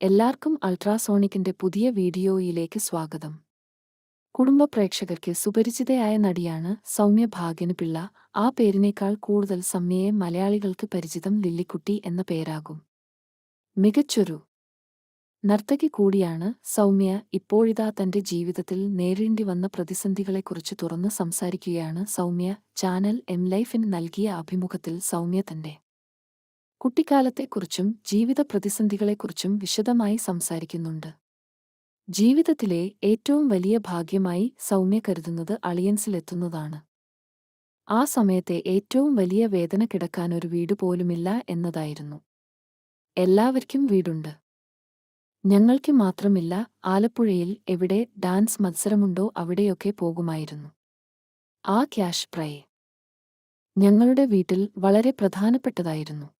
എല്ലാവർക്കും അൾട്രാസോണിക്കിന്റെ പുതിയ വീഡിയോയിലേക്ക് സ്വാഗതം. കുടുംബ പ്രേക്ഷകർക്ക് സുപരിചിതയായ നടിയാണ് സൗമ്യ ഭാഗ്യന് പിള്ള ആ പേരിനേക്കാൾ കൂടുതൽ സമ്യയെ മലയാളികൾക്ക് പരിചിതം ലില്ലിക്കുട്ടി എന്ന പേരാകും. മികച്ചൊരു നർത്തകി കൂടിയാണ് സൗമ്യ. ഇപ്പോഴിതാ തന്റെ ജീവിതത്തിൽ നേരിടേണ്ടി വന്ന പ്രതിസന്ധികളെക്കുറിച്ച് തുറന്ന് സംസാരിക്കുകയാണ് സൗമ്യ. ചാനൽ എം ലൈഫിന് നൽകിയ അഭിമുഖത്തിൽ സൗമ്യ തന്റെ കുട്ടിക്കാലത്തെക്കുറിച്ചും ജീവിത പ്രതിസന്ധികളെക്കുറിച്ചും വിശദമായി സംസാരിക്കുന്നുണ്ട്. ജീവിതത്തിലെ ഏറ്റവും വലിയ ഭാഗ്യമായി സൗമ്യ കരുതുന്നത് അളിയൻസിലെത്തുന്നതാണ്. ആ സമയത്തെ ഏറ്റവും വലിയ വേദന കിടക്കാൻ ഒരു വീട് പോലുമില്ല എന്നതായിരുന്നു. എല്ലാവർക്കും വീടുണ്ട്. ഞങ്ങൾക്ക് മാത്രമില്ല ആലപ്പുഴയിൽ എവിടെ ഡാൻസ് മത്സരമുണ്ടോ അവിടെയൊക്കെ പോകുമായിരുന്നു. ആ ക്യാഷ് പ്രൈ. ഞങ്ങളുടെ വീട്ടിൽ വളരെ പ്രധാനപ്പെട്ടതായിരുന്നു.